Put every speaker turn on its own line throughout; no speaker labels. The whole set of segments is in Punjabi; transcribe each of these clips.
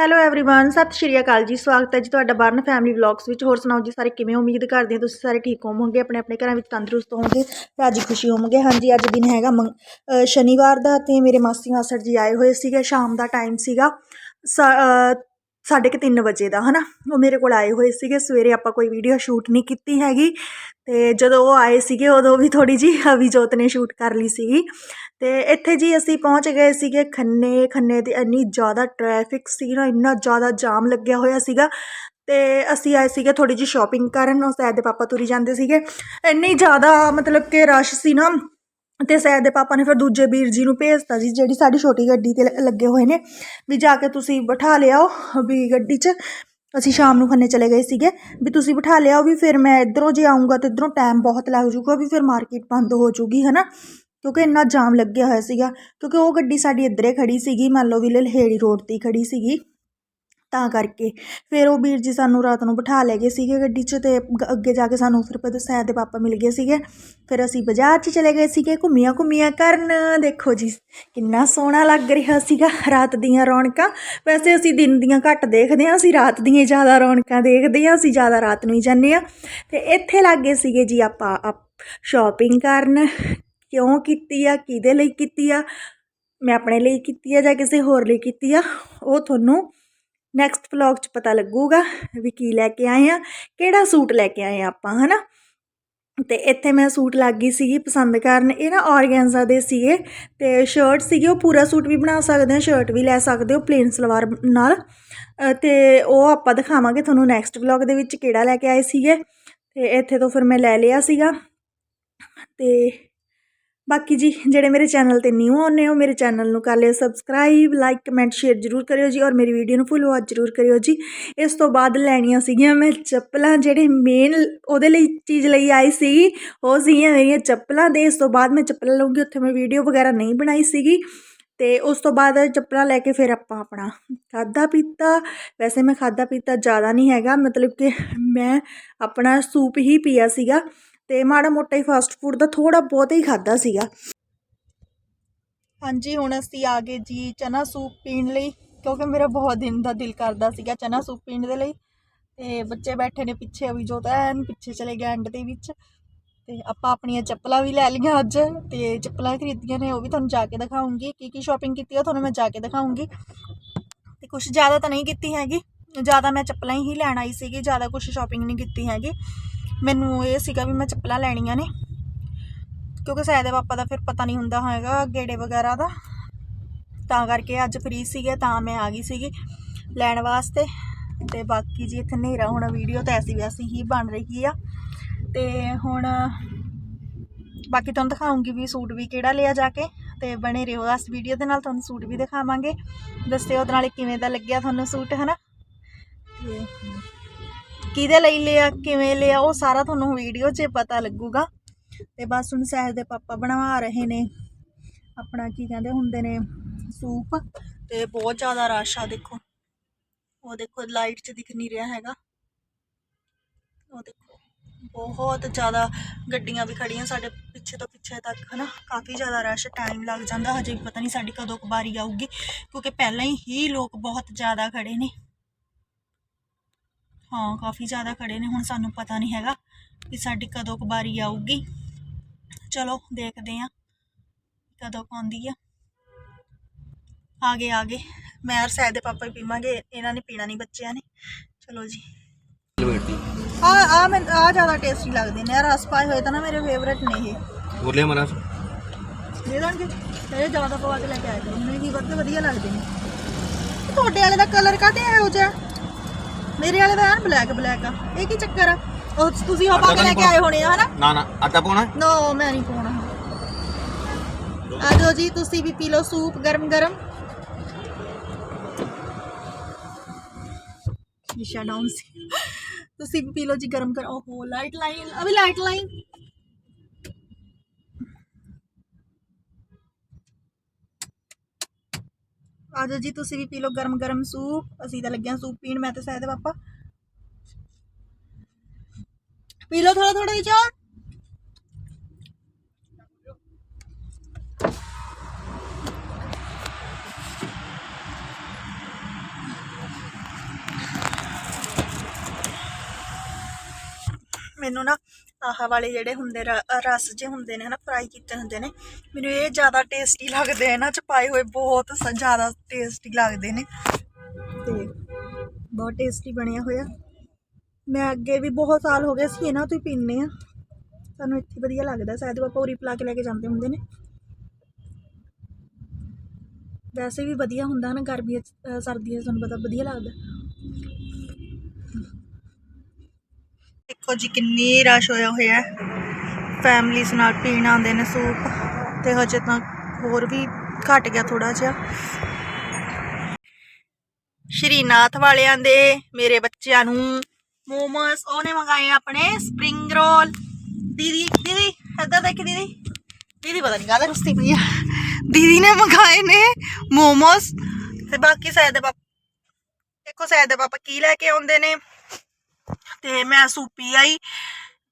ਹੈਲੋ एवरीवन ਸਤਿ ਸ਼੍ਰੀ ਅਕਾਲ ਜੀ ਸਵਾਗਤ ਹੈ ਜੀ ਤੁਹਾਡਾ ਬਰਨ ਫੈਮਿਲੀ ਵਲੌਗਸ ਵਿੱਚ ਹੋਰ ਸੁਣਾਓ ਜੀ ਸਾਰੇ ਕਿਵੇਂ ਹੋ? ਉਮੀਦ ਕਰਦੇ ਹਾਂ ਤੁਸੀਂ ਸਾਰੇ ਠੀਕ ਹੋਵੋਗੇ ਆਪਣੇ ਆਪਣੇ ਘਰਾਂ ਵਿੱਚ ਤੰਦਰੁਸਤ ਹੋਵੋਗੇ ਰਾਜੀ ਖੁਸ਼ੀ ਹੋਵੋਗੇ ਹਾਂਜੀ ਅੱਜ ਦਿਨ ਹੈਗਾ ਮੰਗ- ਅ, ਸ਼ਨੀਵਾਰ ਦਾ ਤੇ ਮੇਰੇ ਮਾਸੀ ਮਾਸੜ ਜੀ ਆਏ ਹੋਏ ਸੀਗੇ ਸ਼ਾਮ ਦਾ ਟਾਈਮ ਸੀਗਾ ਸਾ- ਅ, ਸਾਢੇ ਕੁ ਤਿੰਨ ਵਜੇ ਦਾ ਹੈ ਨਾ ਉਹ ਮੇਰੇ ਕੋਲ ਆਏ ਹੋਏ ਸੀਗੇ, ਸਵੇਰੇ ਆਪਾਂ ਕੋਈ ਵੀਡੀਓ ਸ਼ੂਟ ਨਹੀਂ ਕੀਤੀ ਹੈਗੀ। ਅਤੇ ਜਦੋਂ ਉਹ ਆਏ ਸੀਗੇ, ਉਦੋਂ ਵੀ ਥੋੜ੍ਹੀ ਜਿਹੀ ਅਵਿਜੋਤ ਨੇ ਸ਼ੂਟ ਕਰ ਲਈ ਸੀਗੀ। ਅਤੇ ਇੱਥੇ ਜੀ ਅਸੀਂ ਪਹੁੰਚ ਗਏ ਸੀਗੇ ਖੰਨੇ ਖੰਨੇ ਦੀ ਇੰਨੀ ਜ਼ਿਆਦਾ ਟਰੈਫਿਕ ਸੀ ਨਾ, ਇੰਨਾ ਜ਼ਿਆਦਾ ਜਾਮ ਲੱਗਿਆ ਹੋਇਆ ਸੀਗਾ। ਅਤੇ ਅਸੀਂ ਆਏ ਸੀਗੇ ਥੋੜ੍ਹੀ ਜਿਹੀ ਸ਼ੋਪਿੰਗ ਕਰਨ, ਉਹ ਸੈਦ ਦੇ ਪਾਪਾ ਤੁਰੀ ਜਾਂਦੇ ਸੀਗੇ। ਇੰਨੀ ਜ਼ਿਆਦਾ ਮਤਲਬ ਕਿ ਰਸ਼ ਸੀ ਨਾ ਤੇ ਸੈਦ ਦੇ ਪਾਪਾ ਨੇ ਫਿਰ ਦੂਜੇ ਵੀਰ ਜੀ ਨੂੰ ਭੇਜਤਾ ਜੀ, ਜਿਹੜੀ ਸਾਡੀ ਛੋਟੀ ਗੱਡੀ ਤੇ ਲੱਗੇ ਹੋਏ ਨੇ। ਵੀ ਜਾ ਕੇ ਤੁਸੀਂ ਬਿਠਾ ਲਿਆਓ ਵੀ ਗੱਡੀ 'ਚ। ਅਸੀਂ ਸ਼ਾਮ ਨੂੰ ਖੰਨੇ ਚਲੇ ਗਏ ਸੀਗੇ। ਵੀ ਤੁਸੀਂ ਬਿਠਾ ਲਿਆਓ ਵੀ ਫਿਰ ਮੈਂ ਇਧਰੋਂ ਜੇ ਆਉਂਗਾ ਤੇ ਇਧਰੋਂ ਟਾਈਮ ਬਹੁਤ ਲੱਗ ਜੂਗਾ ਵੀ ਫਿਰ ਮਾਰਕੀਟ ਬੰਦ ਹੋ ਜੂਗੀ, ਹਨਾ? ਕਿਉਂਕਿ ਇੰਨਾ ਜਾਮ ਲੱਗਿਆ ਹੋਇਆ ਸੀਗਾ। ਕਿਉਂਕਿ ਉਹ ਗੱਡੀ ਸਾਡੀ ਇੱਧਰੇ ਖੜੀ ਸੀਗੀ, ਮੰਨ ਲਓ ਵੀ ਲਲਹੇੜੀ ਰੋਡ ਤੇ ਹੀ ਖੜੀ ਸੀਗੀ। ਤਾਂ ਕਰਕੇ। ਫਿਰ ਉਹ ਵੀਰ ਜੀ ਸਾਨੂੰ ਰਾਤ ਨੂੰ ਬਿਠਾ ਲੈ ਗਏ ਸੀਗੇ ਗੱਡੀ 'ਚ ਅਤੇ ਅੱਗੇ ਜਾ ਕੇ ਸਾਨੂੰ ਫਿਰ ਪਤਾ ਸੈਦ ਦੇ ਪਾਪਾ ਮਿਲ ਗਏ ਸੀਗੇ। ਫਿਰ ਅਸੀਂ ਬਾਜ਼ਾਰ 'ਚ ਚਲੇ ਗਏ ਸੀਗੇ ਘੁੰਮੀਆਂ ਘੁੰਮੀਆਂ ਕਰਨ। ਦੇਖੋ ਜੀ, ਕਿੰਨਾ ਸੋਹਣਾ ਲੱਗ ਰਿਹਾ ਸੀਗਾ ਰਾਤ ਦੀਆਂ ਰੌਣਕਾਂ। ਵੈਸੇ ਅਸੀਂ ਦਿਨ ਦੀਆਂ ਘੱਟ ਦੇਖਦੇ ਹਾਂ, ਅਸੀਂ ਰਾਤ ਦੀਆਂ ਜ਼ਿਆਦਾ ਰੌਣਕਾਂ ਦੇਖਦੇ ਹਾਂ, ਅਸੀਂ ਜ਼ਿਆਦਾ ਰਾਤ ਨੂੰ ਹੀ ਜਾਂਦੇ ਹਾਂ। ਅਤੇ ਇੱਥੇ ਲੱਗੇ ਸੀਗੇ ਜੀ ਆਪਾਂ ਸ਼ਾਪਿੰਗ ਕਰਨ। ਕਿਉਂ ਕੀਤੀ ਆ, ਕਿਹਦੇ ਲਈ ਕੀਤੀ ਆ? ਮੈਂ ਆਪਣੇ ਲਈ ਕੀਤੀ ਆ ਜਾਂ ਕਿਸੇ ਹੋਰ ਲਈ ਕੀਤੀ ਆ? ਉਹ ਤੁਹਾਨੂੰ ਨੈਕਸਟ ਵਲੌਗ 'ਚ ਪਤਾ ਲੱਗੂਗਾ ਵੀ ਕੀ ਲੈ ਕੇ ਆਏ ਆ ਕਿਹੜਾ ਸੂਟ ਲੈ ਕੇ ਆਏ ਆ ਆਪਾਂ ਹਨਾ? ਤੇ ਇੱਥੇ ਮੈਂ ਸੂਟ ਲੱਗ ਗਈ ਸੀਗੀ ਪਸੰਦ ਕਰਨ ਇਹ ਨਾ ਔਰਗੈਂਜ਼ਾ ਦੇ ਸੀਗੇ ਤੇ ਸ਼ਰਟ ਸੀਗੇ ਉਹ ਪੂਰਾ ਸੂਟ ਵੀ ਬਣਾ ਸਕਦੇ ਹੋ ਸ਼ਰਟ ਵੀ ਲੈ ਸਕਦੇ ਹੋ ਪਲੇਨ ਸਲਵਾਰ ਨਾਲ। ਅ, ਤੇ ਉਹ ਆਪਾਂ ਦਿਖਾਵਾਂਗੇ ਤੁਹਾਨੂੰ ਨੈਕਸਟ ਵਲੌਗ ਦੇ ਵਿੱਚ ਕਿਹੜਾ ਲੈ ਕੇ ਆਏ ਸੀਗੇ। ਤੇ ਇੱਥੇ ਤੋਂ ਫਿਰ ਮੈਂ ਲੈ ਲਿਆ ਸੀਗਾ। ਤੇ ਬਾਕੀ ਜੀ, ਜਿਹੜੇ ਮੇਰੇ ਚੈਨਲ ਤੇ ਨਿਊ ਆਉਂਦੇ ਹੋ, ਮੇਰੇ ਚੈਨਲ ਨੂੰ ਕਰ ਲਿਓ ਸਬਸਕ੍ਰਾਈਬ ਲਾਈਕ ਕਮੈਂਟ ਸ਼ੇਅਰ ਜ਼ਰੂਰ ਕਰਿਓ ਜੀ ਔਰ ਮੇਰੀ ਵੀਡੀਓ ਨੂੰ ਫੁੱਲ ਵਾਚ ਜ਼ਰੂਰ ਕਰਿਓ ਜੀ। ਇਸ ਤੋਂ ਬਾਅਦ ਲੈਣੀਆਂ ਸੀਗੀਆਂ ਮੈਂ ਚੱਪਲਾਂ, ਜਿਹੜੇ ਮੇਨ ਉਹਦੇ ਲਈ ਚੀਜ਼ ਲਈ ਆਈ ਸੀਗੀ ਉਹ ਸੀਗੀਆਂ ਮੇਰੀਆਂ ਚੱਪਲਾਂ ਦੇ ਇਸ ਤੋਂ ਬਾਅਦ ਮੈਂ ਚੱਪਲਾਂ ਲਊਂਗੀ, ਉੱਥੇ ਮੈਂ ਵੀਡੀਓ ਵਗੈਰਾ ਨਹੀਂ ਬਣਾਈ ਸੀਗੀ। ਤੇ ਉਸ ਤੋਂ ਬਾਅਦ ਚੱਪਲਾਂ ਲੈ ਕੇ ਫਿਰ ਆਪਾਂ ਆਪਣਾ ਖਾਦਾ ਪੀਤਾ। ਵੈਸੇ ਮੈਂ ਖਾਦਾ ਪੀਤਾ ਜ਼ਿਆਦਾ ਨਹੀਂ ਹੈਗਾ, ਮਤਲਬ ਕਿ ਮੈਂ ਆਪਣਾ ਸੂਪ ਹੀ ਪੀਆ ਸੀਗਾ। ਤੇ ਮਾੜਾ ਮੋਟਾ ਹੀ ਫਾਸਟ ਫੂਡ ਦਾ ਥੋੜਾ ਬਹੁਤ ਹੀ ਖਾਦਾ ਸੀਗਾ। ਹਾਂਜੀ, ਹੁਣ ਅਸੀਂ ਆ ਗਏ ਜੀ ਚਨਾ ਸੂਪ ਪੀਣ ਲਈ, ਕਿਉਂਕਿ ਮੇਰਾ ਬਹੁਤ ਦਿਨ ਦਾ ਦਿਲ ਕਰਦਾ ਸੀਗਾ ਚਨਾ ਸੂਪ ਪੀਣ ਦੇ ਲਈ। ਤੇ ਬੱਚੇ ਬੈਠੇ ਨੇ ਪਿੱਛੇ, ਅਭੀ ਜੋ ਤਾਂ ਐਨ ਪਿੱਛੇ ਚਲੇ ਗਿਆ ਐਂਡ ਦੇ ਵਿੱਚ। ਤੇ ਆਪਾਂ ਆਪਣੀਆਂ ਚੱਪਲਾਂ ਵੀ ਲੈ ਲਈਆਂ ਅੱਜ, ਤੇ ਚੱਪਲਾਂ ਖਰੀਦੀਆਂ ਨੇ, ਉਹ ਵੀ ਤੁਹਾਨੂੰ ਜਾ ਕੇ ਦਿਖਾਉਂਗੀ। ਕੀ ਕੀ ਸ਼ਾਪਿੰਗ ਕੀਤੀ ਆ, ਤੁਹਾਨੂੰ ਮੈਂ ਜਾ ਕੇ ਦਿਖਾਉਂਗੀ। ਤੇ ਕੁਝ ਜ਼ਿਆਦਾ ਤਾਂ ਨਹੀਂ ਕੀਤੀ ਹੈਗੀ। ਜ਼ਿਆਦਾ ਮੈਂ ਚੱਪਲਾਂ ਹੀ ਲੈਣ ਆਈ ਸੀਗੀ, ਜ਼ਿਆਦਾ ਕੁਝ ਸ਼ਾਪਿੰਗ ਨਹੀਂ ਕੀਤੀ ਹੈਗੀ। ਮੈਨੂੰ ਇਹ ਸੀਗਾ ਵੀ ਮੈਂ ਚੱਪਲਾਂ ਲੈਣੀਆਂ ਨੇ। ਕਿਉਂਕਿ ਸਾਇਦ ਦੇ ਪਾਪਾ ਦਾ ਫਿਰ ਪਤਾ ਨਹੀਂ ਹੁੰਦਾ ਹੈਗਾ ਗੇੜੇ ਵਗੈਰਾ ਦਾ। ਤਾਂ ਕਰਕੇ ਅੱਜ ਫ੍ਰੀ ਸੀਗੇ, ਤਾਂ ਮੈਂ ਆ ਗਈ ਸੀਗੀ ਲੈਣ ਵਾਸਤੇ। ਤੇ ਬਾਕੀ ਜੀ ਇੱਥੇ ਹਨੇਰਾ ਹੋਣਾ ਵੀਡੀਓ ਤਾਂ ਐਸੀ ਵੈਸੀ ਹੀ ਬਣ ਰਹੀ ਆ। ਤੇ ਹੁਣ ਬਾਕੀ ਤੁਹਾਨੂੰ ਦਿਖਾਉਂਗੀ ਵੀ ਸੂਟ ਵੀ ਕਿਹੜਾ ਲਿਆ ਜਾ ਕੇ। ਤੇ ਬਣੇ ਰਹੋ ਇਸ ਵੀਡੀਓ ਦੇ ਨਾਲ, ਤੁਹਾਨੂੰ ਸੂਟ ਵੀ ਦਿਖਾਵਾਂਗੇ। ਦੱਸਿਓ ਉਹਦੇ ਨਾਲ ਕਿਵੇਂ ਦਾ ਲੱਗਿਆ ਤੁਹਾਨੂੰ ਸੂਟ, ਹਨਾ? ਤੇ ਕਿਹਦੇ ਲਈ ਲਿਆ, ਕਿਵੇਂ ਲਿਆ, ਉਹ ਸਾਰਾ ਤੁਹਾਨੂੰ ਵੀਡੀਓ 'ਚ ਪਤਾ ਲੱਗੂਗਾ। ਤੇ ਬਸ ਹੁਣ ਸਹਿਜ ਦੇ ਪਾਪਾ ਬਣਵਾ ਰਹੇ ਨੇ ਆਪਣਾ ਕੀ ਕਹਿੰਦੇ ਹੁੰਦੇ ਨੇ, ਸੂਪ। ਤੇ ਬਹੁਤ ਜ਼ਿਆਦਾ ਰਸ਼ ਆ ਦੇਖੋ। ਉਹ ਦੇਖੋ ਲਾਈਟ 'ਚ ਦਿਖ ਨਹੀਂ ਰਿਹਾ ਹੈਗਾ। ਉਹ ਦੇਖੋ, ਬਹੁਤ ਜ਼ਿਆਦਾ ਗੱਡੀਆਂ ਵੀ ਖੜੀਆਂ ਸਾਡੇ ਪਿੱਛੇ ਤੋਂ ਪਿੱਛੇ ਤੱਕ, ਹਨਾ। ਕਾਫੀ ਜ਼ਿਆਦਾ ਰਸ਼ ਟਾਈਮ ਲੱਗ ਜਾਂਦਾ। ਹਜੇ ਵੀ ਪਤਾ ਨਹੀਂ ਸਾਡੀ ਕਦੋਂ ਕੁ ਵਾਰੀ ਆਊਗੀ, ਕਿਉਂਕਿ ਪਹਿਲਾਂ ਹੀ ਲੋਕ ਬਹੁਤ ਜ਼ਿਆਦਾ ਖੜੇ ਨੇ। ਹਾਂ ਕਾਫੀ ਜ਼ਿਆਦਾ ਖੜੇ ਨੇ ਹੁਣ ਸਾਨੂੰ ਪਤਾ ਨਹੀਂ ਹੈਗਾ ਕਿ ਸਾਡੀ ਕਦੋਂ ਕੁ ਵਾਰੀ ਆਊਗੀ। ਚਲੋ ਦੇਖਦੇ ਆਂ ਕਦੋਂ ਆਉਂਦੀ ਆ। ਆ ਗਏ ਆ ਗਏ ਮੈਂ ਔਰ ਸੈਦ ਦੇ ਪਾਪਾ ਹੀ ਪੀਵਾਂਗੇ ਇਹਨਾਂ ਨੇ ਪੀਣਾ ਨਹੀਂ ਬੱਚਿਆਂ ਨੇ। ਚਲੋ ਜੀ। ਆ ਆ ਮੈਂ ਆ ਜ਼ਿਆਦਾ ਟੇਸਟੀ ਲੱਗਦੇ ਨੇ। ਰਸ ਪਾਏ ਹੋਏ ਤਾਂ ਨਾ ਮੇਰੇ ਫੇਵਰੇਟ ਨੇ ਇਹ।
ਬੋਲਿਆ ਮਰਾ
ਦੇ ਦਾਂਗੇ। ਇਹ ਜ਼ਿਆਦਾ ਪਵਾ ਕੇ ਲੈ ਕੇ ਆਏ ਕਰੋ ਮੈਨੂੰ ਕੀ ਵੱਧ ਵਧੀਆ ਲੱਗਦੇ ਨੇ। ਤੁਹਾਡੇ ਵਾਲੇ ਦਾ ਕਲਰ ਕਾਤੇ ਇਹੋ ਜਿਹਾ? ਮੇਰੇ ਵਾਲੇ ਦਾ ਐਨ ਬਲੈਕ ਬਲੈਕ ਆ। ਇਹ ਕੀ ਚੱਕਰ ਆ? ਉਹ ਤੁਸੀਂ ਉਹ ਪਾ ਕੇ ਲੈ ਕੇ ਆਏ ਹੋਣੇ ਆ ਹਨਾ?
ਨਾ ਨਾ ਆਟਾ ਪਾਉਣਾ?
ਨੋ ਮੈਂ ਨਹੀਂ ਪਾਉਣਾ। ਆ ਜਾਓ ਜੀ ਤੁਸੀਂ ਵੀ ਪੀ ਲਓ ਸੂਪ ਗਰਮ ਗਰਮ ਸ਼ੀਸ਼ਾ ਡਾਊਨ ਸੀ। ਤੁਸੀਂ ਵੀ ਪੀ ਲਓ ਜੀ ਗਰਮ ਕਰ ਓਹੋ ਲਾਈਟ ਲਾਈਨ ਅਭੀ ਲਾਈਟ ਲਾਈਨ ਆ ਜਾਓ ਜੀ, ਤੁਸੀਂ ਵੀ ਪੀ ਲਓ ਗਰਮ ਗਰਮ ਸੂਪ। ਅਸੀਂ ਤਾਂ ਲੱਗਿਆ ਸੂਪ ਪੀਣ, ਮੈਂ ਤੇ ਸਾਇਦ ਪਾਪਾ। ਪੀ ਲਓ ਥੋੜਾ ਥੋੜਾ ਹੀ ਚਾਹ। ਮੈਨੂੰ ਨਾ ਆਹ ਵਾਲੇ ਜਿਹੜੇ ਹੁੰਦੇ ਰ- ਰਸ ਜੇ ਹੁੰਦੇ ਨੇ ਨਾ ਫਰਾਈ ਕੀਤੇ ਹੁੰਦੇ ਨੇ, ਮੈਨੂੰ ਇਹ ਜ਼ਿਆਦਾ ਟੇਸਟੀ ਲੱਗਦੇ ਆ ਇਹਨਾਂ ਚ ਪਾਏ ਹੋਏ ਬਹੁਤ ਸ- ਜ਼ਿਆਦਾ ਟੇਸਟੀ ਲੱਗਦੇ ਨੇ। ਤੇ ਬਹੁਤ ਟੇਸਟੀ ਬਣਿਆ ਹੋਇਆ। ਮੈਂ ਅੱਗੇ ਵੀ ਬਹੁਤ ਸਾਲ ਹੋ ਗਏ ਸੀ ਇਹਨਾਂ ਤੋਂ ਹੀ ਪੀਂਦੇ ਆ ਸਾਨੂੰ ਇੱਥੇ ਵਧੀਆ ਲੱਗਦਾ, ਸ਼ਾਇਦ ਪਾਪਾ ਉਰੀ ਪਿਲਾ ਕੇ ਲੈ ਕੇ ਜਾਂਦੇ ਹੁੰਦੇ ਨੇ। ਵੈਸੇ ਵੀ ਵਧੀਆ ਹੁੰਦਾ ਨਾ, ਗਰਮੀਆਂ 'ਚ ਸਰਦੀਆਂ 'ਚ ਤੁਹਾਨੂੰ ਪਤਾ ਵਧੀਆ ਲੱਗਦਾ। ਦੇਖੋ ਜੀ, ਕਿੰਨੀ ਰਸ਼ ਹੋਇਆ ਹੋਇਆ ਹੈ। ਨਾਲ ਪੀਣ ਆਉਂਦੇ ਨੇ ਸੂਪ, ਤੇ ਹਜੇ ਤਾਂ ਹੋਰ ਵੀ ਘਟ ਗਿਆ ਥੋੜਾ ਜਿਹਾ। ਸ਼੍ਰੀਨਾਥ ਵਾਲਿਆਂ ਦੇ ਮੇਰੇ ਬੱਚਿਆਂ ਨੂੰ ਮੋਮੋਸ, ਉਹਨੇ ਮੰਗਾਏ ਆਪਣੇ ਸਪ੍ਰਿੰਗ ਰੋਲ ਦੀਦੀ ਦੀਦੀ, ਇੱਧਰ ਦੇਖ ਦੀਦੀ। ਦੀਦੀ, ਪਤਾ ਨਹੀਂ ਕਾਹਦਾ ਰੁਸਤੀ ਪਈ ਆ। ਦੀਦੀ ਨੇ ਮੰਗਾਏ ਨੇ ਮੋਮੋਸ, ਤੇ ਬਾਕੀ ਸ਼ਾਇਦ ਪਾਪਾ ਦੇਖੋ ਸ਼ਾਇਦ ਪਾਪਾ ਕੀ ਲੈ ਕੇ ਆਉਂਦੇ ਨੇ। ਤੇ ਮੈਂ ਸੂਪੀ ਆਈ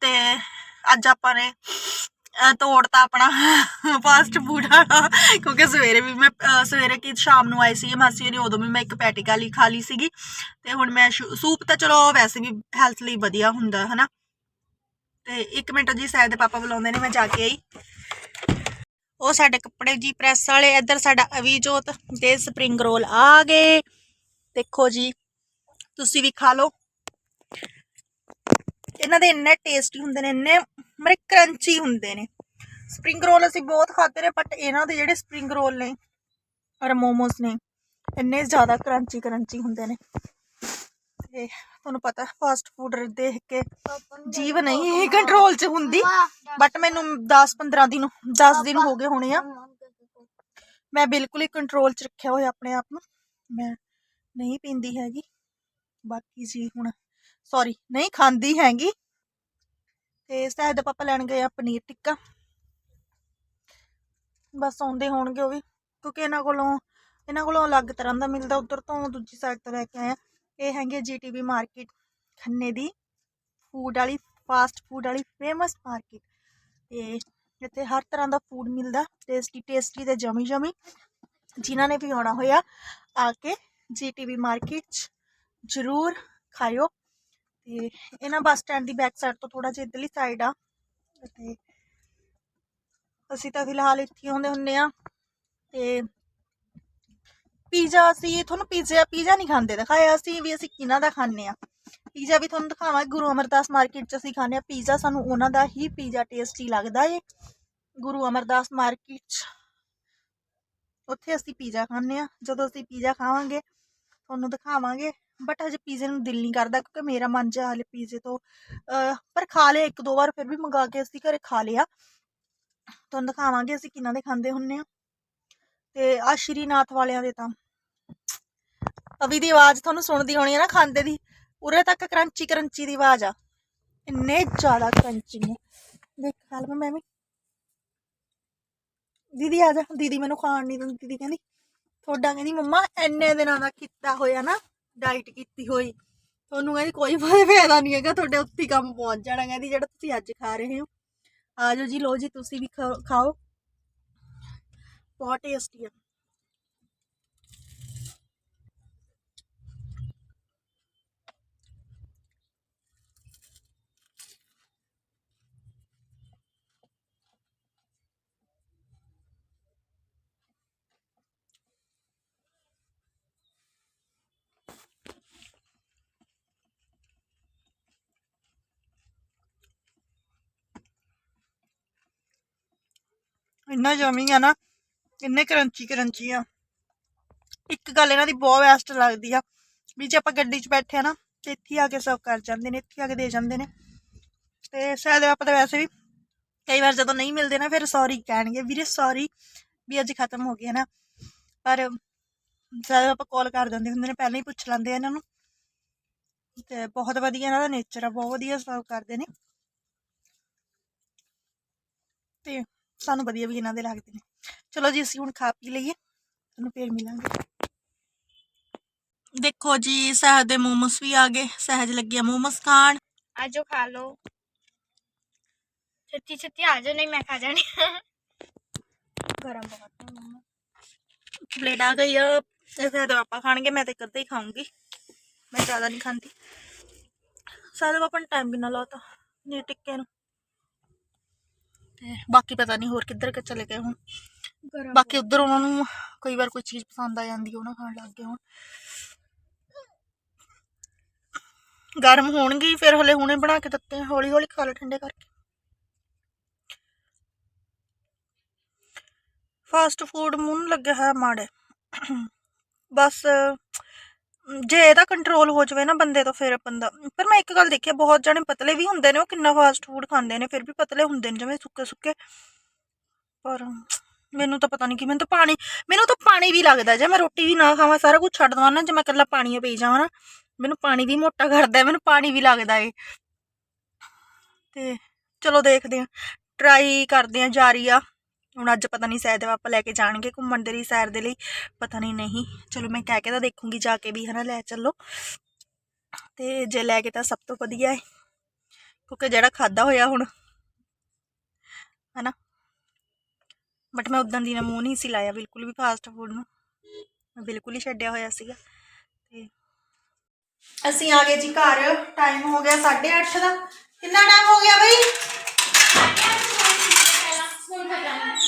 ਤੇ ਅੱਜ ਆਪਾਂ ਨੇ ਤੋੜਤਾ ਆਪਣਾ ਫਾਸਟ ਫੂਡ ਵਾਲਾ, ਕਿਉਂਕਿ ਸਵੇਰੇ ਵੀ ਮੈਂ ਸਵੇਰੇ ਕੀ ਸ਼ਾਮ ਨੂੰ ਆਈ ਸੀ ਮਾਸੀ ਨੇ ਉਦੋਂ ਵੀ ਮੈਂ ਇੱਕ ਪੈਟਿਕਾ ਲਈ ਖਾ ਲਈ ਸੀਗੀ ਤੇ ਹੁਣ ਮੈਂ ਸੂਪ ਤਾਂ ਚਲੋ ਵੈਸੇ ਵੀ ਹੈਲਥ ਲਈ ਵਧੀਆ ਹੁੰਦਾ, ਹਨਾ? ਤੇ ਇੱਕ ਮਿੰਟ ਜੀ ਸ਼ਾਇਦ ਪਾਪਾ ਬੁਲਾਉਂਦੇ ਨੇ, ਮੈਂ ਜਾ ਕੇ ਆਈ। ਉਹ ਸਾਡੇ ਕੱਪੜੇ ਜੀ ਪ੍ਰੈਸ ਵਾਲੇ, ਇੱਧਰ ਸਾਡਾ ਅਵੀਜੋਤ ਦੇ ਸਪਰਿੰਗ ਰੋਲ ਆ ਗਏ। ਦੇਖੋ ਜੀ, ਤੁਸੀਂ ਵੀ ਖਾ ਲਓ। ਇਹਨਾਂ ਦੇ ਇੰਨੇ ਟੇਸਟੀ ਹੁੰਦੇ ਨੇ, ਇੰਨੇ ਮਰੇ ਕਰੰਚੀ ਹੁੰਦੇ ਨੇ। ਸਪਰਿੰਗ ਰੋਲ ਅਸੀਂ ਬਹੁਤ ਖਾਦੇ ਨੇ ਬਟ ਇਹਨਾਂ ਦੇ ਜਿਹੜੇ ਸਪਰਿੰਗ ਰੋਲ ਨੇ ਔਰ ਮੋਮੋਸ ਨੇ, ਇੰਨੇ ਜ਼ਿਆਦਾ ਕਰੰਚੀ ਕਰੰਚੀ ਹੁੰਦੇ ਨੇ। ਤੇ ਤੁਹਾਨੂੰ ਪਤਾ ਫਾਸਟ ਫੂਡ ਦੇਖ ਕੇ ਜੀਵ ਨਹੀਂ ਕੰਟਰੋਲ 'ਚ ਹੁੰਦੀ ਬਟ ਮੈਨੂੰ 10 15 ਦਿਨ 10 ਦਿਨ ਹੋ ਗਏ ਹੋਣੇ ਆ। ਮੈਂ ਬਿਲਕੁਲ ਹੀ ਕੰਟਰੋਲ 'ਚ ਰੱਖਿਆ ਹੋਇਆ ਆਪਣੇ ਆਪ ਨੂੰ। ਮੈਂ ਨਹੀਂ ਪੀਂਦੀ ਹੈਗੀ, ਬਾਕੀ ਜੀ ਹੁਣ ਸੌਰੀ ਨਹੀਂ ਖਾਂਦੀ ਹੈਗੀ। ਤੇ ਸ਼ਾਇਦ ਪਾਪਾ ਲੈਣ ਗਏ ਆ ਪਨੀਰ ਟਿੱਕਾ। ਬਸ ਆਉਂਦੇ ਹੋਣਗੇ ਉਹ ਵੀ, ਕਿਉਂਕਿ ਇਹਨਾਂ ਕੋਲੋਂ ਇਹਨਾਂ ਕੋਲੋਂ ਅਲੱਗ ਤਰ੍ਹਾਂ ਦਾ ਮਿਲਦਾ, ਉਧਰ ਤੋਂ ਦੂਜੀ ਸਾਈਡ ਤੋਂ ਲੈ ਕੇ ਆਇਆ ਇਹ ਹੈਗੇ ਜੀਟੀਵੀ ਮਾਰਕੀਟ ਖੰਨੇ ਦੀ ਫੂਡ ਵਾਲੀ ਫਾਸਟ ਫੂਡ ਵਾਲੀ ਫੇਮਸ ਮਾਰਕੀਟ ਤੇ ਇੱਥੇ ਹਰ ਤਰ੍ਹਾਂ ਦਾ ਫੂਡ ਮਿਲਦਾ ਟੇਸਟੀ ਟੇਸਟੀ ਤੇ ਜਮੀ ਜਮੀ। ਜਿਨ੍ਹਾਂ ਨੇ ਵੀ ਆਉਣਾ ਹੋਇਆ, ਆ ਕੇ ਜੀਟੀਵੀ ਮਾਰਕੀਟ 'ਚ ਜ਼ਰੂਰ ਖਾਇਓ। ਤੇ ਇਹਨਾਂ ਬੱਸ ਸਟੈਂਡ ਦੀ ਬੈਕ ਸਾਈਡ ਤੋਂ ਥੋੜਾ ਜਿਹਾ ਇੱਧਰਲੀ ਸਾਈਡ ਆ। ਤੇ ਅਸੀਂ ਤਾਂ ਫਿਲਹਾਲ ਇੱਥੇ ਆਉਂਦੇ ਹੁੰਨੇ ਆ। ਤੇ ਪੀਜ਼ਾ ਅਸੀਂ ਤੁਹਾਨੂੰ ਪੀਜ਼ਾ ਪੀਜ਼ਾ ਨਹੀਂ ਖਾਂਦੇ, ਦਿਖਾਇਆ ਅਸੀਂ ਵੀ ਅਸੀਂ ਕਿਹਨਾਂ ਦਾ ਖਾਂਦੇ ਆ। ਪੀਜ਼ਾ ਵੀ ਤੁਹਾਨੂੰ ਦਿਖਾਵਾਂਗੇ, ਗੁਰੂ ਅਮਰਦਾਸ ਮਾਰਕੀਟ 'ਚ ਅਸੀਂ ਖਾਂਦੇ ਆ। ਪੀਜ਼ਾ ਸਾਨੂੰ ਉਹਨਾਂ ਦਾ ਹੀ ਪੀਜ਼ਾ ਟੇਸਟੀ ਲੱਗਦਾ ਏ। ਗੁਰੂ ਅਮਰਦਾਸ ਮਾਰਕੀਟ 'ਚ ਉੱਥੇ ਅਸੀਂ ਪੀਜ਼ਾ ਖਾਂਦੇ ਆ। ਜਦੋਂ ਅਸੀਂ ਪੀਜ਼ਾ ਖਾਵਾਂਗੇ, ਤੁਹਾਨੂੰ ਦਿਖਾਵਾਂਗੇ। ਬਟ ਹਜੇ ਪੀਜ਼ੇ ਨੂੰ ਦਿਲ ਨਹੀਂ ਕਰਦਾ ਕਿਉਂਕਿ ਮੇਰਾ ਮਨ ਜਿਹਾ ਹਾਲੇ ਪੀਜ਼ੇ ਤੋਂ ਅਹ, ਪਰ ਖਾ ਲਿਆ ਇੱਕ ਦੋ ਵਾਰ ਫਿਰ ਵੀ ਮੰਗਾ ਕੇ ਅਸੀਂ ਘਰੇ ਖਾ ਲਿਆ। ਤੁਹਾਨੂੰ ਦਿਖਾਵਾਂਗੇ ਅਸੀਂ ਕਿਹਨਾਂ ਦੇ ਖਾਂਦੇ ਹੁੰਨੇ ਆ। ਤੇ ਆ ਸ਼੍ਰੀਨਾਥ ਵਾਲਿਆਂ ਦੇ ਤਾਂ। ਅਭੀ ਦੀ ਆਵਾਜ਼ ਤੁਹਾਨੂੰ ਸੁਣਦੀ ਹੋਣੀ ਹੈ ਨਾ ਖਾਂਦੇ ਦੀ। ਉਰੇ ਤੱਕ ਕਰੰਚੀ ਕਰੰਚੀ ਦੀ ਆਵਾਜ਼ ਆ। ਇੰਨੇ ਜ਼ਿਆਦਾ ਕਰੰਚੀ ਨੇ। ਦੇਖ ਖਾ ਮੈਂ ਵੀ। ਦੀਦੀ ਆ ਜਾ। ਦੀਦੀ ਮੈਨੂੰ ਖਾਣ ਨਹੀਂ ਦਿੰਦੀ ਦੀਦੀ ਕਹਿੰਦੀ ਤੁਹਾਡਾ ਕਹਿੰਦੀ ਮੰਮਾ ਇੰਨੇ ਦਿਨਾਂ ਦਾ ਕੀਤਾ ਹੋਇਆ ਨਾ ਡਾਈਟ ਕੀਤੀ ਹੋਈ। ਤੁਹਾਨੂੰ ਕਹਿੰਦੀ, ਕੋਈ ਫਾਇਦਾ ਨਹੀਂ ਹੈਗਾ, ਤੁਹਾਡੇ ਉੱਤੇ ਕੰਮ ਪਹੁੰਚ ਜਾਣਾ। ਕਹਿੰਦੀ, ਜਿਹੜਾ ਤੁਸੀਂ ਅੱਜ ਖਾ ਰਹੇ ਹੋ। ਆ ਜਾਓ ਜੀ ਲੋ ਜੀ, ਤੁਸੀਂ ਵੀ ਖਾ- ਖਾਓ। ਬਹੁਤ ਟੇਸਟੀ ਆ। ਇੰਨਾ ਯਮੀ ਆ ਨਾ ਇੰਨੇ ਕਰੰਚੀ ਕਰੰਚੀ ਆ। ਇੱਕ ਗੱਲ ਇਹਨਾਂ ਦੀ ਬਹੁਤ ਬੈਸਟ ਲੱਗਦੀ ਆ, ਵੀ ਜੇ ਆਪਾਂ ਗੱਡੀ 'ਚ ਬੈਠੇ ਆ ਨਾ, ਤੇ ਇੱਥੇ ਆ ਕੇ ਸਰਵ ਕਰ ਜਾਂਦੇ ਨੇ, ਇੱਥੇ ਆ ਕੇ ਦੇ ਜਾਂਦੇ ਨੇ। ਤੇ ਸ਼ਾਇਦ ਆਪਾਂ ਤਾਂ ਵੈਸੇ ਵੀ ਕਈ ਵਾਰ ਜਦੋਂ ਨਹੀਂ ਮਿਲਦੇ ਨਾ, ਫਿਰ ਸੌਰੀ ਕਹਿਣਗੇ, ਵੀਰੇ ਸੌਰੀ ਵੀ ਅੱਜ ਖਤਮ ਹੋ ਗਿਆ ਨਾ। ਪਰ ਜਦੋਂ ਆਪਾਂ ਕਾਲ ਕਰ ਦਿੰਦੇ ਹੁੰਦੇ ਨੇ, ਪਹਿਲਾਂ ਹੀ ਪੁੱਛ ਲੈਂਦੇ ਆ ਇਹਨਾਂ ਨੂੰ। ਤੇ ਬਹੁਤ ਵਧੀਆ ਇਹਨਾਂ ਦਾ ਨੇਚਰ ਆ, ਬਹੁਤ ਵਧੀਆ ਸਰਵ ਕਰਦੇ ਨੇ। ਤੇ ਸਾਨੂੰ ਵਧੀਆ ਵੀ ਇਹਨਾਂ ਦੇ ਲੱਗਦੇ ਨੇ। ਚਲੋ ਜੀ ਅਸੀਂ ਹੁਣ ਖਾ ਪੀ ਲਈਏ ਤੁਹਾਨੂੰ ਫੇਰ ਮਿਲਾਂਗੇ। ਦੇਖੋ ਜੀ ਸਹਿਜ ਦੇ ਮੋਮੋਸ ਵੀ ਆ ਗਏ ਸਹਿਜ ਲੱਗਿਆ ਮੋਮੋਸ ਖਾਣ।
ਆਜੋ ਖਾ ਲਓ। ਛੇਤੀ ਛੇਤੀ ਆ ਜਾਓ ਨਹੀਂ ਮੈਂ ਖਾ ਜਾਣੀ। ਗਰਮ ਬਹੁਤ ਹੈ ਮੰਮਾ
ਪਲੇਟ ਆ ਗਈ ਆ ਤੇ ਸਹਿਜ ਪਾਪਾ ਖਾਣਗੇ ਮੈਂ ਤੇ ਅੱਧਾ ਹੀ ਖਾਊਂਗੀ। ਮੈਂ ਜ਼ਿਆਦਾ ਨਹੀਂ ਖਾਂਦੀ। ਪਾਪਾ ਨੇ ਟਾਈਮ ਕਿੰਨਾ ਲਾਤਾ ਨੀ ਟਿੱਕੇ ਨੂੰ। ਤੇ ਬਾਕੀ ਪਤਾ ਨਹੀਂ ਹੋਰ ਕਿੱਧਰ ਕਿ ਚਲੇ ਗਏ ਹੁਣ। ਬਾਕੀ ਉਧਰ ਉਹਨਾਂ ਨੂੰ ਕਈ ਵਾਰ ਕੋਈ ਚੀਜ਼ ਪਸੰਦ ਆ ਜਾਂਦੀ ਹੈ ਉਹਨਾਂ ਖਾਣ ਲੱਗ ਗਏ ਹੁਣ। ਗਰਮ ਹੋਣਗੇ ਫਿਰ ਹਲੇ ਹੁਣੇ ਬਣਾ ਕੇ ਦਿੱਤੇ ਹੌਲੀ ਹੌਲੀ ਖਾ ਲਓ ਠੰਡੇ ਕਰਕੇ। ਫਾਸਟ ਫੂਡ ਮੂੰਹ ਲੱਗਿਆ ਹੈ ਮਾੜੇ। ਬਸ ਜੇ ਇਹਦਾ ਕੰਟਰੋਲ ਹੋ ਜਾਵੇ ਨਾ ਬੰਦੇ ਤੋਂ ਫਿਰ ਬੰਦਾ ਪਰ ਮੈਂ ਇੱਕ ਗੱਲ ਦੇਖੀ ਬਹੁਤ ਜਣੇ ਪਤਲੇ ਵੀ ਹੁੰਦੇ ਨੇ, ਉਹ ਕਿੰਨਾ ਫਾਸਟ ਫੂਡ ਖਾਂਦੇ ਨੇ, ਫਿਰ ਵੀ ਪਤਲੇ ਹੁੰਦੇ ਨੇ, ਜਿਵੇਂ ਸੁੱਕੇ ਸੁੱਕੇ। ਪਰ ਮੈਨੂੰ ਤਾਂ ਪਤਾ ਨਹੀਂ ਕਿ, ਮੈਨੂੰ ਤਾਂ ਪਾਣੀ, ਮੈਨੂੰ ਤਾਂ ਪਾਣੀ ਵੀ ਲੱਗਦਾ, ਜੇ ਮੈਂ ਰੋਟੀ ਵੀ ਨਾ ਖਾਵਾਂ, ਸਾਰਾ ਕੁਝ ਛੱਡ ਦਵਾਂ ਨਾ, ਜੇ ਮੈਂ ਇਕੱਲਾ ਪਾਣੀ ਪੀ ਜਾਵਾਂ ਨਾ, ਮੈਨੂੰ ਪਾਣੀ ਵੀ ਮੋਟਾ ਕਰਦਾ, ਮੈਨੂੰ ਪਾਣੀ ਵੀ ਲੱਗਦਾ ਏ। ਤੇ ਚਲੋ ਦੇਖਦੇ ਆ ਟਰਾਈ ਕਰਦੇ ਆ, ਜਾਰੀ ਆ। ਹੁਣ ਅੱਜ ਪਤਾ ਨਹੀਂ ਸ਼ਾਇਦ ਪਾਪਾ ਲੈ ਕੇ ਜਾਣਗੇ ਘੁੰਮਣ ਦੇ ਲਈ ਸੈਰ ਦੇ ਲਈ, ਪਤਾ ਨਹੀਂ ਨਹੀਂ। ਚਲੋ ਮੈਂ ਕਹਿ ਕੇ ਤਾਂ ਦੇਖੂੰਗੀ ਜਾ ਕੇ ਵੀ, ਹਨਾ, ਲੈ ਚੱਲੋ। ਤੇ ਜੇ ਲੈ ਕੇ ਤਾਂ ਸਭ ਤੋਂ ਵਧੀਆ ਹੈ ਕਿਉਂਕਿ ਜਿਹੜਾ ਖਾਦਾ ਹੋਇਆ ਹੁਣ, ਹਨਾ। ਬਟ ਮੈਂ ਉਦੋਂ ਦੀ ਨਾ ਮੂੰਹ ਨਹੀਂ ਸੀ ਲਾਇਆ, ਬਿਲਕੁਲ ਵੀ ਫਾਸਟ ਫੂਡ ਨੂੰ। ਮੈਂ ਬਿਲਕੁਲ ਹੀ ਛੱਡਿਆ ਹੋਇਆ ਸੀਗਾ, ਤੇ ਅਸੀਂ ਆ ਗਏ ਜੀ ਘਰ। ਟਾਈਮ ਹੋ ਗਿਆ 8:30 ਦਾ। ਕਿੰਨਾ ਟਾਈਮ ਹੋ ਗਿਆ ਬਈ?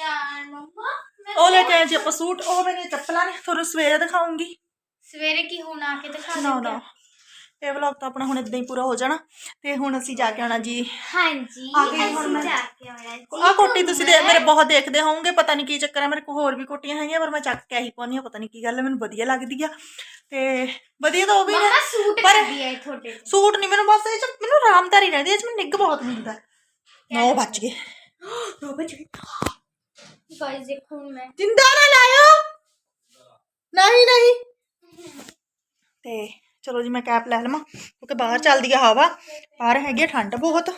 ਯਾਰ ਮੰਮਾ ਮੈਂ ਉਹ ਲੈ ਕੇ ਆਏ ਜੀ ਆਪਾਂ ਸੂਟ ਉਹ ਮੈਨੇ ਚੱਪਲਾਂ ਨੇ ਤੁਹਾਨੂੰ ਸਵੇਰੇ ਦਿਖਾਉਂਗੀ।
ਸਵੇਰੇ ਕੀ ਹੁਣ ਆ ਕੇ ਦਿਖਾ
ਨਾ
ਦਿੰਦੇ
ਨਾ। ਇਹ ਵਲੌਗ ਤਾਂ ਆਪਣਾ ਹੁਣ ਇਦਾਂ ਹੀ ਪੂਰਾ ਹੋ ਜਾਣਾ। ਤੇ ਹੁਣ ਅਸੀਂ ਜਾ ਮੇਰੇ ਕੋਲ ਹੋਰ ਵੀ ਕੋਟੀਆਂ ਪਰ ਮੈਂ ਚੱਕ ਕੇ ਆਹੀ ਪਾਉਣੀ ਆ ਪਤਾ ਨਹੀਂ ਕੀ ਗੱਲ ਮੈਨੂੰ ਵਧੀਆ ਲੱਗਦੀ ਆ। ਤੇ ਵਧੀਆ ਸੂਟ ਪਰ- ਮੈਨੂੰ ਬਸ ਮੈਨੂੰ ਆਰਾਮਦਾਰੀ ਰਹਿੰਦੀ ਨਿੱਘ ਬਹੁਤ ਮਿਲਦਾ। ਚਲੋ ਜੀ ਮੈਂ ਕੈਪ ਲੈ ਲਵਾਂ ਕਿਉਂਕਿ ਬਾਹਰ ਚੱਲਦੀ ਆ ਹਵਾ ਬਾਹਰ ਹੈਗੀ ਠੰਡ ਬਹੁਤ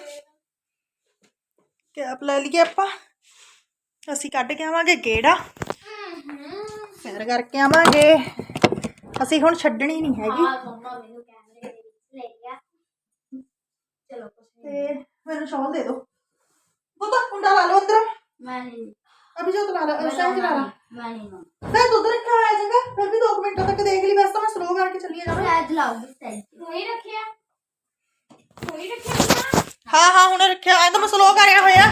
ਕੈਪ ਲੈ ਲਈਏ ਆਪਾਂ ਅਸੀਂ ਕੱਢ ਕੇ ਆਵਾਂਗੇ ਗੇੜਾ। ਫੇਰ ਕਰਕੇ ਆਵਾਂਗੇ। ਅਸੀਂ ਹੁਣ ਛੱਡਣੀ ਨਹੀਂ ਹੈਗੀ। ਤੇ ਮੈਨੂੰ ਸ਼ਾਲ ਦੇ ਦੋ। ਬੁੱਤਾ ਕੁੰਡਾ ਲਾ ਲਓ ਅੰਦਰ। ਮੈਂ ਨਹੀਂ ਅਭਿਜੋਤ ਨਾਲ ਸਹਿਜ
ਨਾਲ ਵਾਣੀ ਨੂੰ
ਤੇ ਦੁੱਧ ਰੱਖਿਆ ਹੋਇਆ ਜਗਾ ਫਿਰ ਵੀ 2 ਮਿੰਟਾਂ ਤੱਕ ਦੇਖ ਲਈ ਬਸ ਤਾਂ ਮੈਂ ਸਲੋ ਕਰਕੇ ਚੱਲੀ ਜਾਵਾਂ।
ਸਹਿਜ ਲਾਉ ਸਹਿਜ ਕੋਈ ਰੱਖਿਆ? ਕੋਈ ਰੱਖਿਆ
ਹਾਂ ਹਾਂ ਹੁਣ ਰੱਖਿਆ ਐਂ ਤਾਂ ਮੈਂ ਸਲੋ ਕਰਿਆ ਹੋਇਆ।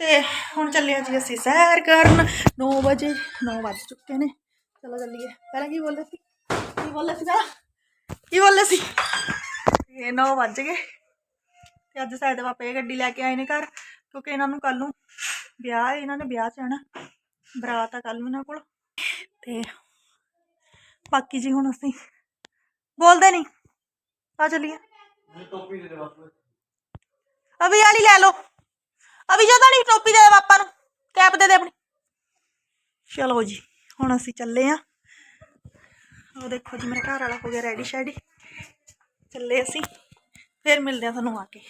ਤੇ ਹੁਣ ਚੱਲੇ ਜੀ ਅਸੀਂ ਸੈਰ ਕਰਨ। 9 ਵਜੇ 9 ਵਜ ਚੁੱਕੇ ਨੇ। ਚਲੋ ਚੱਲੀਏ। ਪਹਿਲਾਂ ਕੀ ਬੋਲੇ ਸੀ? ਕੀ ਬੋਲੇ ਸੀ ਪਹਿਲਾਂ? ਕੀ ਬੋਲੇ ਸੀ? ਇਹ 9 ਵਜ ਗਏ। ਤੇ ਅੱਜ ਸਾਡੇ ਪਾਪਾ ਗੱਡੀ ਲੈ ਕੇ ਆਏ ਨੇ ਘਰ। ਕਿਉਂਕਿ ਇਹਨਾਂ ਨੂੰ ਕੱਲ ਨੂੰ ਵਿਆਹ ਹੈ ਇਹਨਾਂ ਨੇ ਵਿਆਹ 'ਚ ਆਣਾ ਬਰਾਤ ਆ ਕੱਲ ਨੂੰ ਇਹਨਾਂ ਕੋਲ। ਤੇ ਬਾਕੀ ਜੀ ਹੁਣ ਅਸੀਂ ਬੋਲਦੇ ਨਹੀਂ ਆ ਚੱਲੀਏ। ਅਭੀ ਵਾਲੀ ਲੈ ਲਓ। ਅਭੀ ਜੋ ਤੁਹਾਡੀ ਟੋਪੀ ਦੇ ਦੇ ਪਾਪਾ ਨੂੰ। ਕੈਪ ਦੇ ਦੇ ਆਪਣੀ। ਚਲੋ ਜੀ ਹੁਣ ਅਸੀਂ ਚੱਲੇ ਆ। ਉਹ ਦੇਖੋ ਜੀ ਮੇਰਾ ਘਰ ਵਾਲਾ ਹੋ ਗਿਆ ਰੈਡੀ ਸ਼ੈਡੀ ਚੱਲੇ ਅਸੀਂ। ਫਿਰ ਮਿਲਦੇ ਆ ਤੁਹਾਨੂੰ ਆ ਕੇ।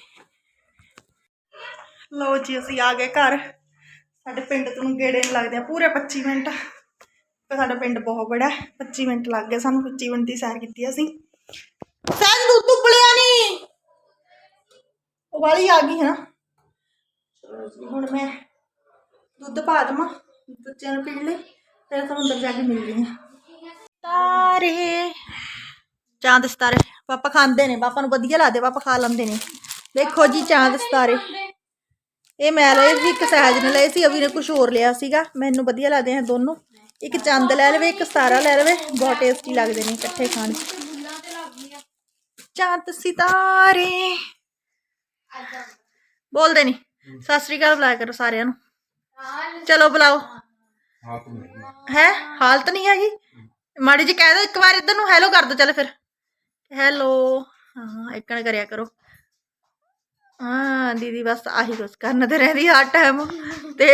ਲਓ ਜੀ ਅਸੀਂ ਆ ਗਏ ਘਰ। ਸਾਡੇ ਪਿੰਡ ਤੋਂ ਗੇੜੇ ਨੂੰ ਲੱਗਦੇ ਆ ਪੂਰੇ 25 ਮਿੰਟ। ਤੇ ਸਾਡਾ ਪਿੰਡ ਬਹੁਤ ਬੜਾ ਹੈ 25 ਮਿੰਟ ਲੱਗ ਗਏ ਸਾਨੂੰ 25 ਮਿੰਟ ਦੀ ਸੈਰ ਕੀਤੀ ਅਸੀਂ। ਸੈਰ ਦੁੱਧ ਉਬਲਿਆ ਨਹੀਂ ਉਹ ਵਾਲੀ ਆ ਗਈ ਹੈ ਨਾ। ਹੁਣ ਮੈਂ ਦੁੱਧ ਪਾ ਦੇਵਾਂ ਬੱਚਿਆਂ ਨੂੰ ਪੀਣ ਲਈ ਫਿਰ ਤੁਹਾਨੂੰ ਅੰਦਰ ਜਾ ਕੇ ਮਿਲਦੀ ਹਾਂ। ਤਾਰੇ ਚਾਂਦ ਸਿਤਾਰੇ ਪਾਪਾ ਖਾਂਦੇ ਨੇ ਪਾਪਾ ਨੂੰ ਵਧੀਆ ਲੱਗਦੇ ਪਾਪਾ ਖਾ ਲੈਂਦੇ ਨੇ। ਦੇਖੋ ਜੀ ਚਾਂਦ ਸਿਤਾਰੇ ਇਹ ਮੈਂ ਲਏ ਸੀ ਇੱਕ ਸਹਿਜ ਨੇ ਲਏ ਸੀ ਅਭੀ ਨੇ ਕੁਝ ਹੋਰ ਲਿਆ ਸੀਗਾ। ਮੈਨੂੰ ਵਧੀਆ ਲੱਗਦੇ ਆ ਦੋਨੋਂ। ਇੱਕ ਚੰਦ ਲੈ ਲਵੇ ਇੱਕ ਸਤਾਰਾ ਲੈ ਲਵੇ ਬਹੁਤ ਟੇਸਟੀ ਲੱਗਦੇ ਨੇ ਇਕੱਠੇ ਖਾਣ 'ਚ। ਚਾਂਦ ਸਿਤਾਰੇ। ਬੋਲਦੇ ਨਹੀਂ ਸਤਿ ਸ੍ਰੀ ਅਕਾਲ ਬੁਲਾਇਆ ਕਰੋ ਸਾਰਿਆਂ ਨੂੰ। ਚਲੋ ਬੁਲਾਓ। ਹੈ? ਹਾਲਤ ਨਹੀਂ ਹੈਗੀ? ਮਾੜੀ ਜੀ ਕਹਿ ਦੋ ਇੱਕ ਵਾਰ ਇੱਧਰ ਨੂੰ ਹੈਲੋ ਕਰ ਦੋ ਚੱਲ ਫਿਰ। ਹੈਲੋ ਹਾਂ ਇੱਕਣ ਕਰਿਆ ਕਰੋ। ਹਾਂ ਦੀਦੀ ਬਸ ਆਹੀ ਕੁਛ ਕਰਨ ਤੇ ਰਹਿੰਦੀ ਹਰ ਟਾਈਮ ਤੇ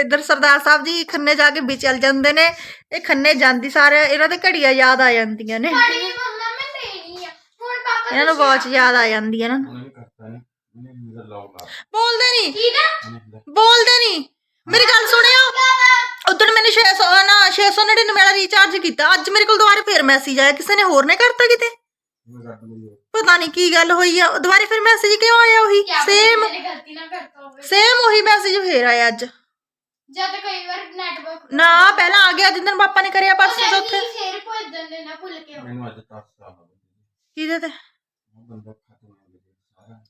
ਇਧਰ ਸਰਦਾਰ ਸਾਹਿਬ ਜੀ ਖੰਨੇ ਜਾ ਕੇ ਵੀ ਜਾਂਦੇ ਨੇ। ਇਹ ਖੰਨੇ ਜਾਂਦੀ ਸਾਰੇ ਇਹਨਾਂ ਦੇ ਘੜੀਆਂ ਯਾਦ ਆ ਜਾਂਦੀਆਂ ਨੇ। ਇਹਨਾਂ ਨੂੰ ਵਾਚ ਯਾਦ ਆ ਜਾਂਦੀ ਨਾ। ਬੋਲਦੇ ਨਹੀਂ ਬੋਲਦੇ ਨਹੀਂ ਮੇਰੀ ਗੱਲ ਸੁਣਿਓ। ਉਦੋਂ ਮੈਨੂੰ 600 ਨਾ 699 ਰੀਚਾਰਜ ਕੀਤਾ। ਅੱਜ ਮੇਰੇ ਕੋਲ ਦੁਬਾਰਾ ਫੇਰ ਮੈਸੇਜ ਆਇਆ। ਕਿਸੇ ਨੇ ਹੋਰ ਨੇ ਕਰਤਾ ਕਿਤੇ? ਪਤਾ ਨਹੀਂ ਕੀ ਗੱਲ ਹੋਈ ਆ। ਦੁਬਾਰਾ ਫਿਰ ਮੈਸੇਜ ਕਿਉਂ ਆਇਆ ਉਹੀ? ਸੇਮ
ਮੇਰੇ ਗਲਤੀ ਨਾ ਕਰਤਾ ਹੋਵੇ।
ਸੇਮ ਉਹੀ ਮੈਸੇਜ ਫੇਰ ਆਇਆ ਅੱਜ।
ਜਦ ਕਈ ਵਾਰ ਨੈਟਵਰਕ
ਨਾ ਪਹਿਲਾਂ ਆ ਗਿਆ ਜਿੱਦਣ ਪਾਪਾ ਨੇ ਕਰਿਆ ਪਰਸੋਂ ਚੌਥੇ।
ਫੇਰ ਭੇਜ ਦਿੰਦੇ ਨਾ ਭੁੱਲ ਕੇ
ਮੈਨੂੰ ਅੱਜ ਤੱਕ ਸਾਹ
ਕਿਹਦੇ ਤੇ?
ਉਹ ਬੰਦਾ ਖਤਮ ਹੋ ਗਿਆ ਸਾਰਾ।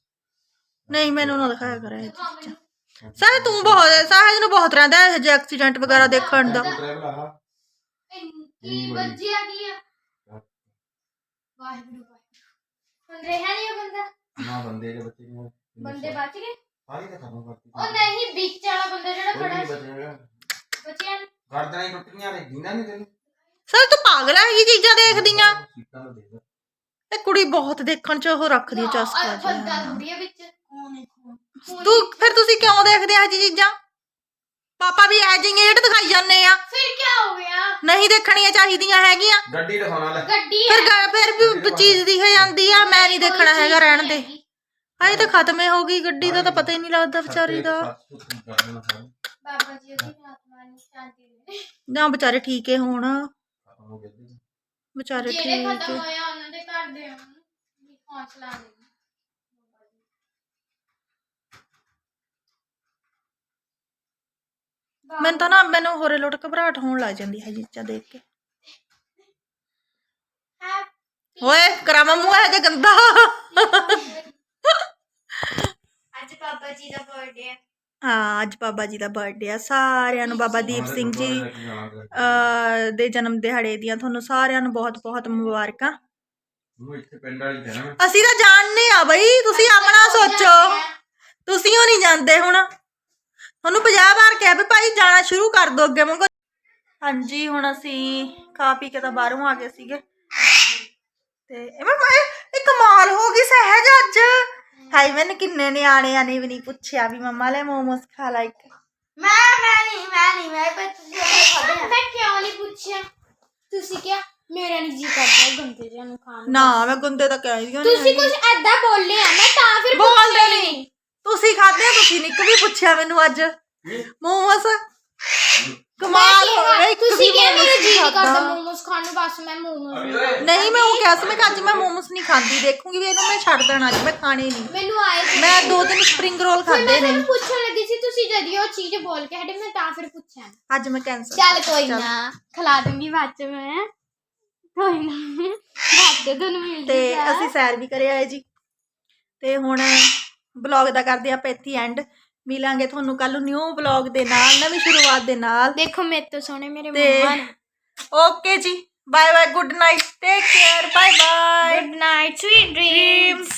ਨਹੀਂ ਮੈਨੂੰ ਨਾ ਦਿਖਾਇਆ ਕਰਿਆ ਇਹ ਚੀਜ਼ਾਂ ਸਾਹਿਬ ਤੂੰ ਬਹੁਤ ਸਾਹਿਬ ਨੂੰ ਬਹੁਤ ਰਹਿੰਦਾ ਹੈ ਜੇ ਐਕਸੀਡੈਂਟ ਵਗੈਰਾ ਦੇਖਣ ਦਾ।
ਡਰਾਈਵਰ ਆ।
ਕੀ ਵੱਜਿਆ ਕੀ ਆ? ਵਾਹਿਗੁਰੂ ਵਾਹਿਗੁਰੂ। ਹੁਣ ਰਿਹਾ ਨਹੀਂ ਉਹ ਬੰਦਾ?
ਨਾ ਬੰਦੇ ਦੇ ਬੱਚੇ ਨੂੰ
ਬੰਦੇ ਬਚ ਗਏ?
ਸਾਰੀ ਤਾਂ ਖਤਮ ਕਰਤੀ।
ਉਹ ਨਹੀਂ ਵਿੱਚ ਵਾਲਾ ਬੰਦਾ ਜਿਹੜਾ
ਕੋਈ
ਖੜਾ
ਨਹੀਂ
ਸੀ
ਬਚੇਗਾ
ਬਚਿਆ ਨੀ।
ਗਰਦਨਾਂ ਹੀ ਟੁੱਟੀਆਂ ਨੇ ਦੀਨਾ ਨਹੀਂ ਤੈਨੂੰ।
ਸਾਹਿਬ ਤੂੰ ਪਾਗਲ ਹੈ ਇਹ ਚੀਜ਼ਾਂ ਦੇਖਦੀਆਂ।
ਸੀਟਾਂ ਨੂੰ ਦੇਖ
ਇਹ ਕੁੜੀ ਬਹੁਤ ਦੇਖਣ ਚ ਉਹ ਰੱਖਦੀ ਚਸਕਾ
ਬੰਦਾ ਥੋੜੀ ਵਿੱਚ।
ਤੂੰ ਫਿਰ ਤੁਸੀਂ ਕਿਉਂ ਦੇਖਦੇ ਆ ਇਹ ਜਿਹੀ ਚੀਜ਼ਾਂ? ਪਾਪਾ ਵੀ ਐ ਜਿਹੀਆਂ ਜਿਹੜੇ ਦਿਖਾਈ ਜਾਂਦੇ ਆ।
ਫਿਰ ਕੀ ਹੋ ਗਿਆ?
ਨਹੀਂ ਦੇਖਣੀਆਂ ਚਾਹੀਦੀਆਂ ਹੈਗੀਆਂ।
ਗੱਡੀ ਦਿਖਾਉਣਾ ਲੈ
ਗੱਡੀ
ਫਿਰ
ਹੈ।
ਗ- ਫਿਰ ਵੀ ਚੀਜ਼ ਦਿਖ ਜਾਂਦੀ ਆ ਮੈਂ ਨਹੀਂ ਦੇਖਣਾ ਹੈਗਾ ਰਹਿਣ ਦੇ। ਹਾਏ ਤਾਂ ਖਤਮ ਹੀ ਹੋ ਗਈ ਗੱਡੀ ਦਾ ਤਾਂ ਪਤਾ ਹੀ ਨਹੀਂ ਲੱਗਦਾ ਵਿਚਾਰੀ ਦਾ।
ਬਾਬਾ ਜੀ ਉਹਦੀ ਆਤਮਾ ਨੂੰ ਸ਼ਾਂਤੀ ਦੇ
ਨਾ ਵਿਚਾਰੇ ਠੀਕ ਹੀ ਹੋਣ। ਵਿਚਾਰੇ
ਜਿਹੜੇ
ਠੀਕ
ਖਤਮ
ਹੈ।
ਹੋਇਆ ਉਹਨਾਂ ਦੇ ਘਰ ਦੇ ਉਹਨੂੰ ਵੀ ਹੌਸਲਾ ਦੇ।
ਮੈਨੂੰ ਤਾਂ ਨਾ ਮੈਨੂੰ ਹੋਰੇ ਲੋਟ ਘਬਰਾਹਟ ਹੋਣ ਲੱਗ ਜਾਂਦੀ ਹੈ ਚੀਜ਼ਾਂ ਦੇਖ ਕੇ। ਓਏ ਕਰਾਮਾ ਮੂੰਹ ਹੈ ਜੇ ਗੰਦਾ।
ਅੱਜ ਬਾਬਾ ਜੀ ਦਾ ਬਰਥਡੇ ਹੈ
ਹਾਂ ਅੱਜ ਬਾਬਾ ਜੀ ਦਾ ਬਰਥਡੇ ਆ। ਸਾਰਿਆਂ ਨੂੰ ਬਾਬਾ ਦੀਪ ਸਿੰਘ ਜੀ ਅ ਦੇ ਜਨਮ ਦਿਹਾੜੇ ਦੀਆਂ ਤੁਹਾਨੂੰ ਸਾਰਿਆਂ ਨੂੰ ਬਹੁਤ ਬਹੁਤ ਮੁਬਾਰਕਾਂ। ਅਸੀਂ ਤਾਂ ਜਾਣਦੇ ਆ ਬਈ ਤੁਸੀਂ ਆਪਣਾ ਸੋਚੋ। ਤੁਸੀਂ ਉਹ ਨਹੀਂ ਜਾਂਦੇ ਹੁਣ। ਤੁਹਾਨੂੰ 50 ਵਾਰ ਕਿਹਾ ਵੀ ਭਾਈ ਜਾਣਾ ਸ਼ੁਰੂ ਕਰ ਦੋ ਅੱਗੇ ਮੰਗੋ ਹਾਂਜੀ ਹੁਣ ਅਸੀਂ ਖਾ ਪੀ ਕੇ ਤਾਂ ਬਾਹਰੋਂ ਆ ਗਏ ਸੀਗੇ। ਤੇ ਇਹ ਮੈਂ ਇਹ- ਕਮਾਲ ਹੋ ਗਈ ਸਹਿਜ ਅੱਜ। ਹਾਈ ਮੈਨੂੰ ਕਿੰਨੇ ਨਿਆਣਿਆਂ ਨੇ ਵੀ ਨਹੀਂ ਪੁੱਛਿਆ ਵੀ ਮੰਮਾ ਲੈ ਮੋਮੋਸ ਖਾ ਲਾ ਇੱਕ।
ਮੈਂ ਮੈਂ ਨਹੀਂ ਮੈਂ ਨਹੀਂ ਮੈਂ ਪਰ ਤੁਸੀਂ ਮੈਂ ਕਿਉਂ ਨਹੀਂ ਪੁੱਛਿਆ? ਤੁਸੀਂ ਕਿਹਾ ਮੇਰਾ ਨਹੀਂ ਜੀ ਕਰਦਾ ਗੰਦੇ ਜਿਹਾ ਨੂੰ ਖਾਣ ਨੂੰ।
ਮੈਂ ਗੁੰਦੇ ਤਾਂ ਕਹਿ ਦਿਓ
ਤੁਸੀਂ ਕੁਝ ਐਦਾਂ ਬੋਲੇ ਆ ਮੈਂ ਤਾਂ ਫਿਰ
ਬੋਲਦੇ ਨਹੀਂ। ਤੁਸੀਂ ਖਾਦੇ ਤੁਸੀਂ ਨਿੱਕ ਵੀ ਪੁੱਛਿਆ ਮੈਨੂੰ ਅੱਜ। ਮੋਮੋਸ? ਕਮਾਲ ਹੋ ਗਿਆ। ਇੱਕ
ਤੁਸੀਂ
ਵੀ
ਕਿਹਾ ਮੇਰਾ
ਮੋਮੋਸ
ਜੀ ਨਹੀਂ ਕਰਦਾ
ਖਾਧਾ।
ਮੋਮੋਸ ਖਾਣ ਨੂੰ ਬਸ ਮੈਂ ਮੋਮੋਸ
ਨਹੀਂ ਮੈਂ ਉਹ ਕਿਹਾ ਸੀ ਮੈਂ ਅੱਜ ਮੈਂ ਮੋਮੋਸ ਨਹੀਂ ਖਾਂਦੀ ਦੇਖੂੰਗੀ ਵੀ ਇਹਨੂੰ ਮੈਂ ਛੱਡ ਦੇਣਾ ਅੱਜ ਮੈਂ ਖਾਣੇ ਨਹੀਂ
ਮੈਨੂੰ ਆਏ ਸੀ।
ਮੈਂ ਦੋ ਤਿੰਨ ਸਪਰਿੰਗ ਰੋਲ
ਫਿਰ
ਖਾਦੇ
ਮੈਂ
ਨੇ।
ਤੁਹਾਨੂੰ ਪੁੱਛਣ ਲੱਗੀ ਸੀ ਤੁਸੀਂ ਜਦੀ ਉਹ ਚੀਜ਼ ਬੋਲ ਕੇ ਹਟੇ ਮੈਂ ਤਾਂ ਫਿਰ ਪੁੱਛਿਆ।
ਅੱਜ ਮੈਂ ਕੈਂਸਲ
ਚੱਲ ਕੋਈ ਨਾ ਖਿਲਾ ਦੂੰਗੀ ਬਾਅਦ ਚ ਮੈਂ। ਕੋਈ ਨਾ ਬਾਅਦ ਚ ਤੁਹਾਨੂੰ ਮਿਲ
ਤੇ। ਅਸੀਂ ਸੈਰ ਵੀ ਕਰੇ ਆਏ ਜੀ। ਤੇ ਹੁਣ ਬਲੌਗ ਦਾ ਕਰਦੇ ਆਪਾਂ ਇੱਥੇ ਐਂਡ ਮਿਲਾਂਗੇ ਤੁਹਾਨੂੰ ਕੱਲ ਨੂੰ ਨਿਊ ਬਲੌਗ ਦੇ ਨਾਲ ਨਵੀਂ ਸ਼ੁਰੂਆਤ ਦੇ ਨਾਲ।
ਦੇਖੋ ਮੇਰੇ ਤੋਂ ਸੋਹਣੇ ਮੇਰੇ
ਤੇ
ਮੰਮਾ ਨੇ।
Okay ji bye bye good night take care bye bye
good night sweet dreams